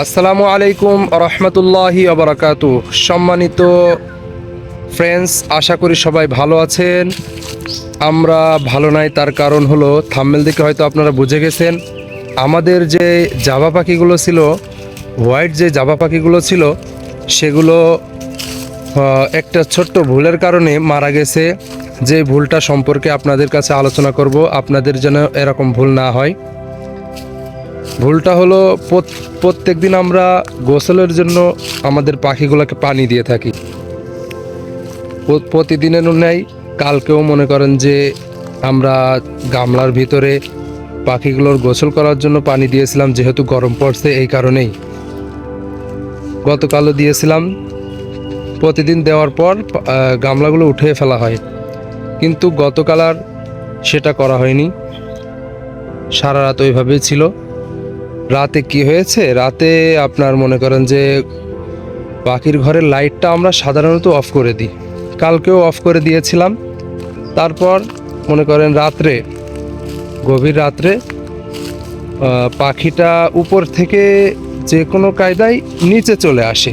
আসসালামু আলাইকুম রহমতুল্লাহি আবরাকাতু সম্মানিত ফ্রেন্ডস আশা করি সবাই ভালো আছেন। আমরা ভালো নাই, তার কারণ হলো থাম্মেল দিকে হয়তো আপনারা বুঝে গেছেন। আমাদের যে জাবা পাখিগুলো ছিল হোয়াইট যে জাবা পাখিগুলো ছিল, সেগুলো একটা ছোট্ট ভুলের কারণে মারা গেছে। যে ভুলটা সম্পর্কে আপনাদের কাছে আলোচনা করব, আপনাদের যেন এরকম ভুল না হয়। ভুলটা হলো প্রত্যেক দিন আমরা গোসলের জন্য আমাদের পাখিগুলোকে পানি দিয়ে থাকি। প্র- প্রতিদিনের ন্যায় কালকেও মনে করেন যে আমরা গামলার ভিতরে পাখিগুলোর গোসল করার জন্য পানি দিয়েছিলাম, যেহেতু গরম পড়ছে এই কারণেই। গতকালও দিয়েছিলাম। প্রতিদিন দেওয়ার পর গামলাগুলো উঠিয়ে ফেলা হয়। কিন্তু গতকাল আর সেটা করা হয়নি। সারা রাত ওইভাবেই ছিল। রাতে কি হয়েছে? রাতে আপনার মনে করেন যে পাখির ঘরের লাইটটা আমরা সাধারণত অফ করে দিই। কালকেও অফ করে দিয়েছিলাম। তারপর মনে করেন রাত্রে, গভীর রাত্রে পাখিটা উপর থেকে যে কোনো কায়দায় নিচে চলে আসে।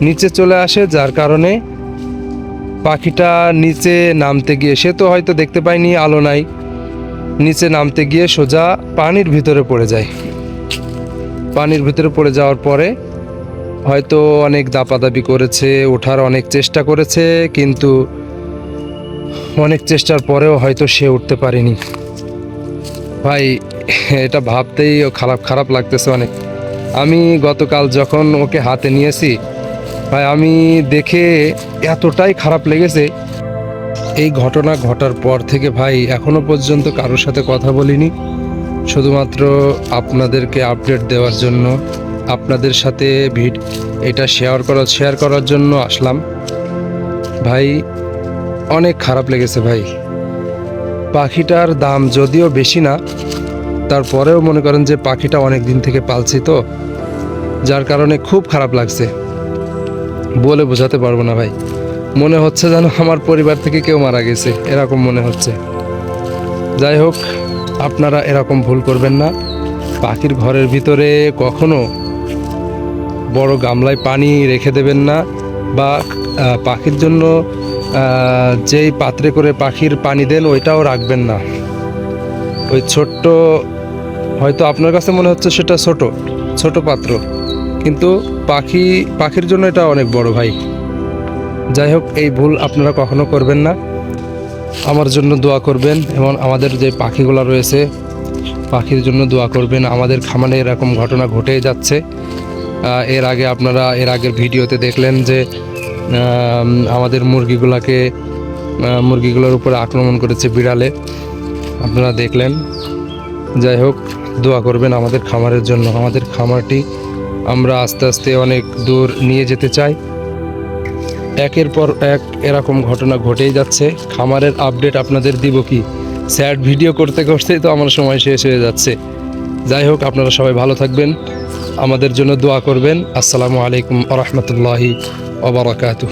নিচে চলে আসে যার কারণে পাখিটা নিচে নামতে গিয়ে, সে তো হয়তো দেখতে পায়নি, আলো নাই। নিচে নামতে গিয়ে সোজা পানির ভিতরে পড়ে যায়। পানির ভিতরে পড়ে যাওয়ার পরে হয়তো অনেক দাপাদাপি করেছে, ওঠার অনেক চেষ্টা করেছে, কিন্তু অনেক চেষ্টার পরেও হয়তো সে উঠতে পারেনি। ভাই, এটা ভাবতেই খারাপ খারাপ লাগতেছে অনেক। আমি গতকাল যখন ওকে হাতে নিয়েছি, ভাই, আমি দেখে এতটাই খারাপ লেগেছে এই ঘটনা ঘটার পর থেকে ভাই এখনও পর্যন্ত কারোর সাথে কথা বলিনি। শুধুমাত্র আপনাদেরকে আপডেট দেওয়ার জন্য, আপনাদের সাথে ভিড, এটা শেয়ার করা শেয়ার করার জন্য আসলাম। ভাই, অনেক খারাপ লেগেছে ভাই। পাখিটার দাম যদিও বেশি না, তারপরেও মনে করেন যে পাখিটা অনেক দিন থেকে পালছি তো, যার কারণে খুব খারাপ লাগছে। বলে বোঝাতে পারব না ভাই। মনে হচ্ছে যেন আমার পরিবার থেকে কেউ মারা গেছে, এরকম মনে হচ্ছে। যাই হোক, আপনারা এরকম ভুল করবেন না। পাখির ঘরের ভিতরে কখনো বড় গামলায় পানি রেখে দেবেন না বা পাখির জন্য যেই পাত্রে করে পাখির পানি দেন ওইটাও রাখবেন না। ওই ছোট্ট, হয়তো আপনার কাছে মনে হচ্ছে সেটা ছোট ছোট পাত্র। কিন্তু পাখি, পাখির জন্য এটা অনেক বড় ভাই। যাই হোক, এই ভুল আপনারা কখনো করবেন না। আমার জন্য দোয়া করবেন এবং আমাদের যে পাখিগুলো রয়েছে, পাখির জন্য দোয়া করবেন। আমাদের খামারে এরকম ঘটনা ঘটেই যাচ্ছে। এর আগে আপনারা এর আগের ভিডিওতে দেখলেন যে আমাদের মুরগিগুলোকে মুরগিগুলোর উপরে আক্রমণ করেছে বিড়ালে। আপনারা দেখলেন। যাই হোক, দোয়া করবেন আমাদের খামারের জন্য। আমাদের খামারটি আমরা আস্তে আস্তে অনেক দূর নিয়ে যেতে চাই। একের পর এক এরকম ঘটনা ঘটেই যাচ্ছে। খামারের আপডেট আপনাদের দিব কি? স্যাড ভিডিও করতে করতেই তো আমার সময় শেষ হয়ে যাচ্ছে। যাই হোক, আপনারা সবাই ভালো থাকবেন, আমাদের জন্য দোয়া করবেন। আসসালামু আলাইকুম আ রহমতুল্লাহি ওবরাকাতুহ